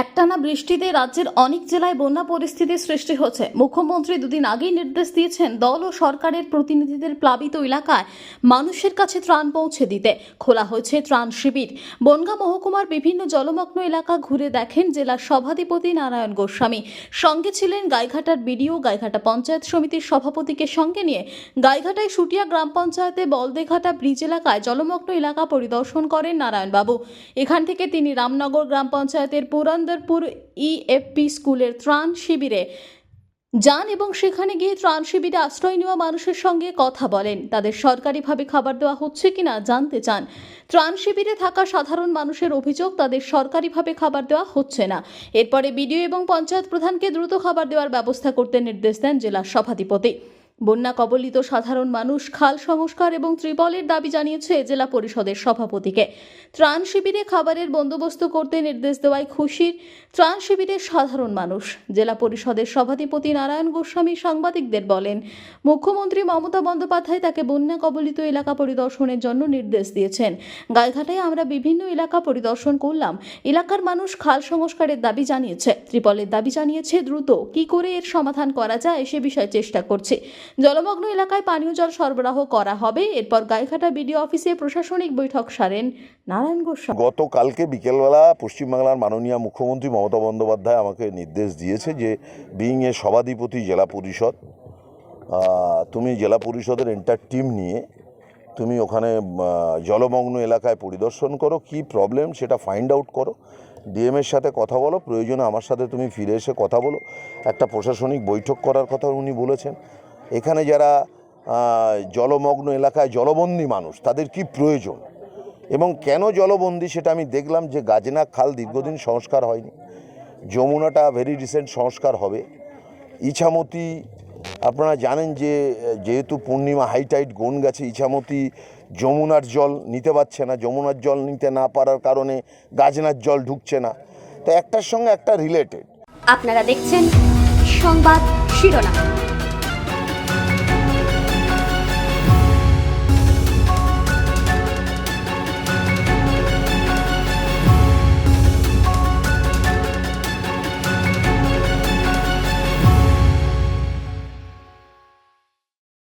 একটানা বৃষ্টিতে রাজ্যের অনেক জেলায় বন্যা পরিস্থিতির সৃষ্টি হচ্ছে। মুখ্যমন্ত্রী দুদিন আগেই নির্দেশ দিয়েছেন দল ও সরকারের প্রতিনিধিদের প্লাবিত এলাকায় মানুষের কাছে ত্রাণ পৌঁছে দিতে। খোলা হয়েছে ত্রাণ শিবির। বনগাঁ মহকুমার বিভিন্ন জলমগ্ন এলাকা ঘুরে দেখেন জেলার সভাধিপতি নারায়ণ গোস্বামী। সঙ্গে ছিলেন গাইঘাটার বিডিও, গাইঘাটা পঞ্চায়েত সমিতির সভাপতিকে সঙ্গে নিয়ে গাইঘাটায় সুটিয়া গ্রাম পঞ্চায়েতে বলদেঘাটা ব্রিজ এলাকায় জলমগ্ন এলাকা পরিদর্শন করেন নারায়ণবাবু। এখান থেকে তিনি রামনগর গ্রাম পঞ্চায়েতের পুরন্দরপুর ইএফপি স্কুলের ত্রাণ শিবিরে যান এবং সেখানে গিয়ে ত্রাণ শিবিরে আশ্রয় নেওয়া মানুষের সঙ্গে কথা বলেন। তাদের সরকারিভাবে খাবার দেওয়া হচ্ছে কিনা জানতে চান। ত্রাণ শিবিরে থাকা সাধারণ মানুষের অভিযোগ, তাদের সরকারিভাবে খাবার দেওয়া হচ্ছে না। এরপরে বিডিও এবং পঞ্চায়েত প্রধানকে দ্রুত খাবার দেওয়ার ব্যবস্থা করতে নির্দেশ দেন জেলা সভাধিপতি। বন্যা কবলিত সাধারণ মানুষ, খাল সংস্কার এবং ত্রিপলের দাবি জানিয়েছে জেলা পরিষদের সভাপতিকে। ত্রাণ শিবিরে খাবারের বন্দোবস্ত করতে নির্দেশ দেওয়ায় খুশির ত্রাণ শিবিরের সাধারণ মানুষ। জেলা পরিষদের সভাধিপতি নারায়ণ গোস্বামী সাংবাদিকদের বলেন, মুখ্যমন্ত্রী মমতা বন্দ্যোপাধ্যায় তাকে বন্যা কবলিত এলাকা পরিদর্শনের জন্য নির্দেশ দিয়েছেন। গাইঘাটায় আমরা বিভিন্ন এলাকা পরিদর্শন করলাম। এলাকার মানুষ খাল সংস্কারের দাবি জানিয়েছে। ত্রিপলের দাবি জানিয়েছে দ্রুত কি করে এর সমাধান করা যায় সে বিষয়ে চেষ্টা করছে। জলমগ্ন এলাকায় পানীয় জল সরবরাহ করা হবে। এরপর গাইঘাটা বিডিও অফিসে প্রশাসনিক বৈঠক সারেন নারায়ণ গোস্বামী। গতকালকে বিকেলবেলা পশ্চিমবাংলার মাননীয় মুখ্যমন্ত্রী মমতা বন্দ্যোপাধ্যায় আমাকে নির্দেশ দিয়েছে যে বিইং এ সভাধিপতি জেলা পরিষদ তুমি জেলা পরিষদের এন্টার টিম নিয়ে তুমি ওখানে জলমগ্ন এলাকায় পরিদর্শন করো, কি প্রবলেম সেটা ফাইন্ড আউট করো। ডিএমের সাথে কথা বলো, প্রয়োজনে আমার সাথে তুমি ফিরে এসে কথা বলো। একটা প্রশাসনিক বৈঠক করার কথা উনি বলেছেন। এখানে যারা জলমগ্ন এলাকায় জলবন্দী মানুষ, তাদের কি প্রয়োজন? এবং কেন জলবন্দি সেটা আমি দেখলাম যে গাজনা খাল দীর্ঘদিন সংস্কার হয়নি। যমুনাটা ভেরি রিসেন্ট সংস্কার হবে। ইছামতি, আপনারা জানেন যে, যেহেতু পূর্ণিমা হাইটাইট গন গেছে, ইছামতি যমুনার জল নিতে পারছে না। যমুনার জল নিতে না পারার কারণে গাজনার জল ঢুকছে না। তো একটার সঙ্গে একটা রিলেটেড আপনারা দেখছেন সংবাদ শিরোনাম।